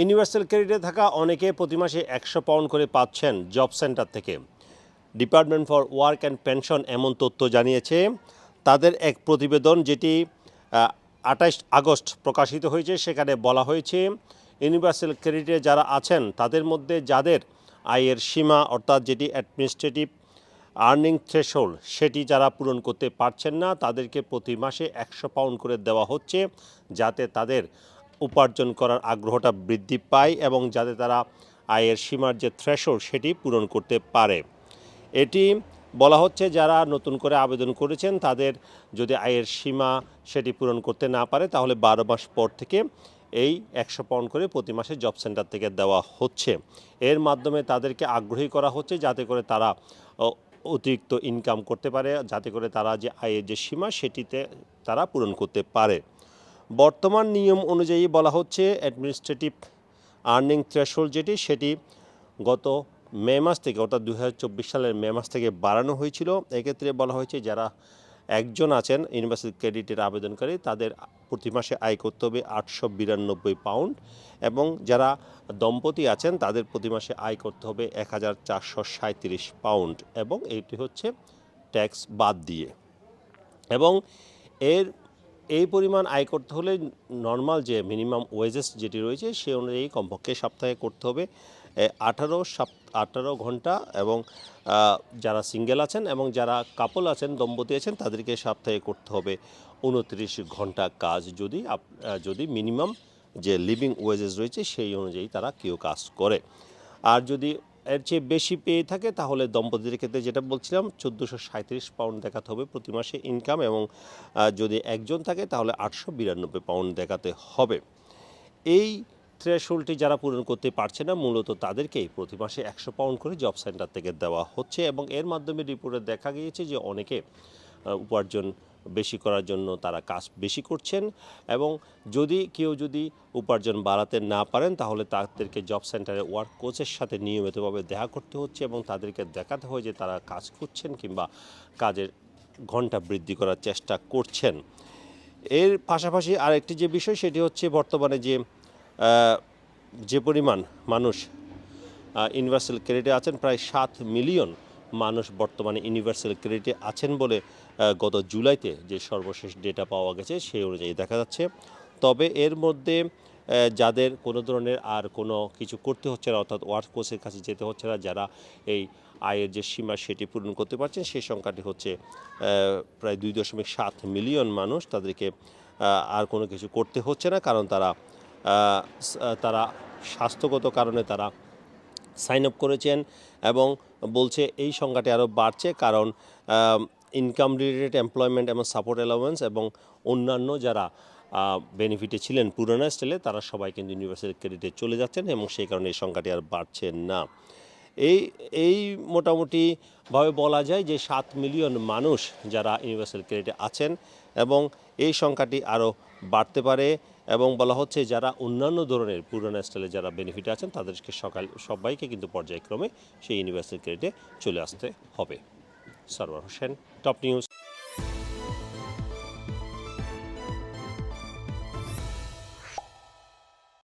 Universal ক্রেডিটে থাকা অনেকে প্রতি মাসে একশো পাউন্ড করে পাচ্ছেন জব সেন্টার থেকে। Department for work and pension এমন তথ্য জানিয়েছে। তাদের এক প্রতিবেদন যেটি আঠাশ আগস্ট প্রকাশিত হয়েছে, সেখানে বলা হয়েছে, ইউনিভার্সাল ক্রেডিটে যারা আছেন, তাদের মধ্যে যাদের আয়ের সীমা, অর্থাৎ যেটি অ্যাডমিনিস্ট্রেটিভ আর্নিং থ্রেশহোল্ড, সেটি যারা পূরণ করতে পারছেন না, তাদেরকে প্রতি মাসে একশো পাউন্ড করে দেওয়া হচ্ছে, যাতে তাদের উপার্জন করার আগ্রহটা বৃদ্ধি পায় এবং যাতে তারা আয়ের সীমার যে থ্রেশহোল্ড সেটি পূরণ করতে পারে। এটি বলা হচ্ছে যারা নতুন করে আবেদন করেছেন, তাদের যদি আয়ের সীমা সেটি পূরণ করতে না পারে, তাহলে বারো মাস পর থেকে এই একশো পাউন্ড করে প্রতি মাসে জব সেন্টার থেকে দেওয়া হচ্ছে। এর মাধ্যমে তাদেরকে আগ্রহী করা হচ্ছে যাতে করে তারা অতিরিক্ত ইনকাম করতে পারে, যাতে করে তারা যে আয়ের যে সীমা সেটিতে তারা পূরণ করতে পারে। বর্তমান নিয়ম অনুযায়ী বলা হচ্ছে অ্যাডমিনিস্ট্রেটিভ আর্নিং থ্রেশহোল্ড যেটি, সেটি গত মে মাস থেকে, অর্থাৎ দু হাজার চব্বিশ সালের মে মাস থেকে বাড়ানো হয়েছিল। এক্ষেত্রে বলা হয়েছে যারা একজন আছেন ইউনিভার্সিটি ক্রেডিটের আবেদনকারী, তাদের প্রতি মাসে আয় করতে হবে আটশো বিরানব্বই পাউন্ড এবং যারা দম্পতি আছেন, তাদের প্রতি মাসে আয় করতে হবে এক হাজার চারশো পাউন্ড এবং এটি হচ্ছে ট্যাক্স বাদ দিয়ে। এবং এর এই পরিমাণ আয় করতে হলে নর্মাল যে মিনিমাম ওয়েজেস যেটি রয়েছে, সে অনুযায়ী কমপক্ষে সপ্তাহে করতে হবে আঠারো সপ, আঠারো ঘণ্টা এবং যারা সিঙ্গেল আছেন এবং যারা কাপল আছেন, দম্পতি আছেন, তাদেরকে সপ্তাহে করতে হবে উনত্রিশ ঘণ্টা কাজ যদি যদি মিনিমাম যে লিভিং ওয়েজেস রয়েছে, সেই অনুযায়ী তারা কেউ কাজ করে। আর যদি এর চেয়ে বেশি পেয়ে থাকে, তাহলে দম্পতিদের ক্ষেত্রে যেটা বলছিলাম, চোদ্দোশো সাঁত্রিশ পাউন্ড দেখাতে হবে প্রতি মাসে ইনকাম এবং যদি একজন থাকে তাহলে আটশো বিরানব্বই পাউন্ড দেখাতে হবে। এই থ্রেশহোল্ডটি যারা পূরণ করতে পারছে না, মূলত তাদেরকেই প্রতি মাসে একশো পাউন্ড করে জব সেন্টার থেকে দেওয়া হচ্ছে এবং এর মাধ্যমে রিপোর্টে দেখা গিয়েছে যে অনেকে উপার্জন বেশি করার জন্য তারা কাজ বেশি করছেন এবং যদি কেউ যদি উপার্জন বাড়াতে না পারেন, তাহলে তাদেরকে জব সেন্টারে ওয়ার্ক কোচের সাথে নিয়মিতভাবে দেখা করতে হচ্ছে এবং তাদেরকে দেখাতে হয় যে তারা কাজ করছেন কিংবা কাজের ঘণ্টা বৃদ্ধি করার চেষ্টা করছেন। এর পাশাপাশি আরেকটি যে বিষয়, সেটি হচ্ছে বর্তমানে যে যে পরিমাণ মানুষ ইউনিভার্সাল ক্রেডিটে আছেন, প্রায় সাত মিলিয়ন মানুষ বর্তমানে ইউনিভার্সাল ক্রেডিটে আছেন বলে গত জুলাইতে যে সর্বশেষ ডেটা পাওয়া গেছে সেই অনুযায়ী দেখা যাচ্ছে। তবে এর মধ্যে যাদের কোনো ধরনের আর কোনো কিছু করতে হচ্ছে না, অর্থাৎ ওয়ার্ক কোর্সের কাছে যেতে হচ্ছে না, যারা এই আয়ের যে সীমা সেটি পূরণ করতে পারছেন, সেই সংখ্যাটি হচ্ছে প্রায় দুই দশমিক সাত মিলিয়ন মানুষ তাদেরকে আর কোনো কিছু করতে হচ্ছে না, কারণ তারা তারা স্বাস্থ্যগত কারণে তারা সাইন আপ করেছেন এবং বলছে এই সংখ্যাটি আরও বাড়ছে, কারণ ইনকাম রিলেটেড এমপ্লয়মেন্ট এবং সাপোর্ট অ্যালাউয়েন্স এবং অন্যান্য যারা বেনিফিটে ছিলেন পুরোনো স্টাইলে তারা সবাই কিন্তু ইউনিভার্সিটি ক্রেডিটে চলে যাচ্ছেন এবং সেই কারণে এই সংখ্যাটি আর বাড়ছে না। এই এই মোটামুটিভাবে বলা যায় যে সাত মিলিয়ন মানুষ যারা ইউনিভার্সাল ক্রেডিটে আছেন এবং এই সংখ্যাটি আরও বাড়তে পারে এবং বলা হচ্ছে যারা অন্যান্য ধরনের পুরোনো স্টাইলে যারা বেনিফিট আছেন তাদেরকে সকাল, সবাইকে কিন্তু পর্যায়ক্রমে সেই ইউনিভার্সাল ক্রেডিটে চলে আসতে হবে। Sarwar Hossain top news